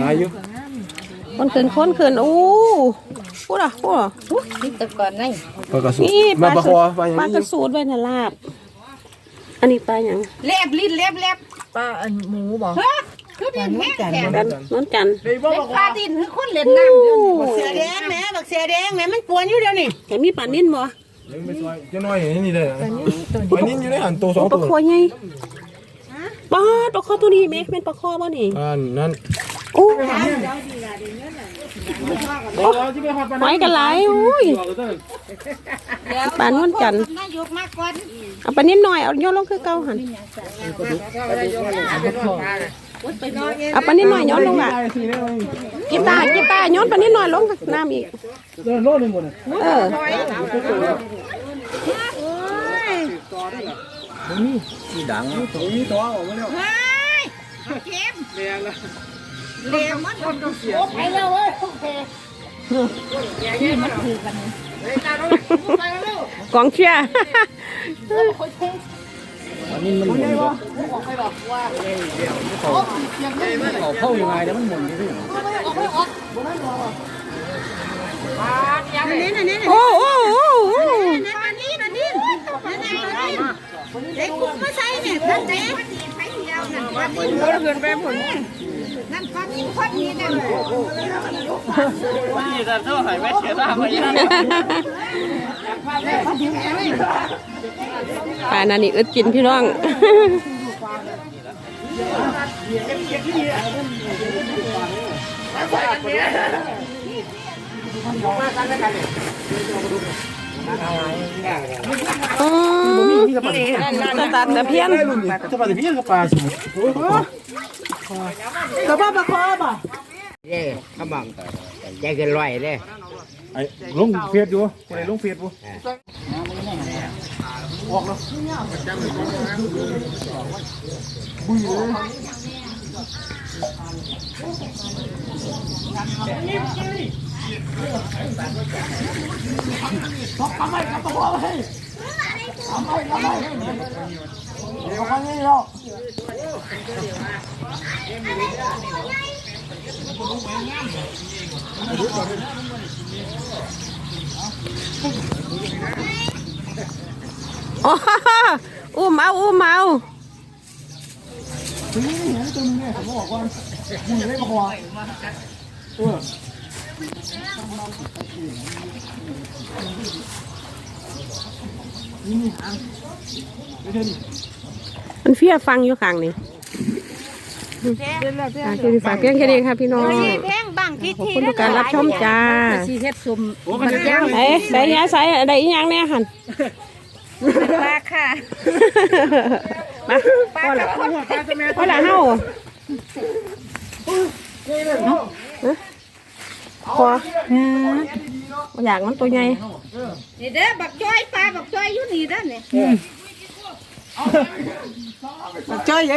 หลายอยู่คนขึ้นคนขึ้นอู้พูดอะพูดอะอู้นี่แตะก่อนไงปลากระสุนนี่มาปลาคอปลาอย่างปลานี้กระสูดไว้นะลาบ อันนี้ปลาอย่างเล็บลิ้นเล็บเล็บป้าอันหมูบอกฮะคือดินแห้งแข็งกันน้นจันทร์เล็บปลาดินคือคนเล่นน้ำเดือนนี้เสียแดงแม่บักเสียแดงแม่มันปวนอยู่เดี๋ยวนี้แต่มีปลานิ่นบ่เลี้ยงไม่ซอยเจะน้อยอย่างนี้เลยนะปลานิ่มอยู่ในหันตัวสองปลาตัวคอไงปลาปลาคอตัวนี้ไหมเป็นปลาคอบ่นี่อันนั้นโอู้หอยกันหลายอุ้ยปลาน้นจันเอาปลานิ่นหน่อยเอาโยนลงคือเก่าหันเอาปลานิ่นหน่อยโยนลงล่ะกิบตากิบตาโยนปลานิ่นหน่อยลงน้ำอีกเออมีตัวออกมาแล้วเฮ้ยเข็ม เลี้ยงละเลี้ยงมันคนต้องเสียไปแล้วเว้ยโอเคกองเชียร์นี่นี่นี่โอ้โอ้โอ้โอ้นี่ปลานี่ปลานี่นี่นี่ปลานี่เด็กกุ้งมาใส่เนี่ยนั่นเด็กไปเดียวนั่นปลาดินคนเกินไปผลนั่นปลานคนนี้นั่นปลานานี่อึดกินพี่น้องมาร์ทแต่เพี้ย นได้รุ่นนี้จะปลาตะเพียนกับปลาสูงโอ้ยกระเพาะปลาคอบ่เด้ขมังใจเกินร้อยเลยไอ้ลงเฟซอยู่คนไหนลงเฟซบ่อ๋อ ตกทำไมครับตัวไปทำไมทำไมเดี๋ยวมาเอู้เมาอู้เมามึงเล่นมาควายเออ มันเฟี้ยฟังอยู่ข้างนี่ค่ะคือฝากเพียงแค่นี้ค่ะพี่น้องแพงบางที่ขอบที่คุณทุกการรับชมจ้าสีเฮ็ดซุ่มเอ้ใส่ยาใส่อะไรอีกอย่างแน่หันปลาค่ะมาพ่อละพ่อละเฮา พอบ่อยากมันตัวใหญ่นี่เด้อบักจ้อยปลาบักจ้อยอยู่นี่เด้อนี่จ้อยใหญ่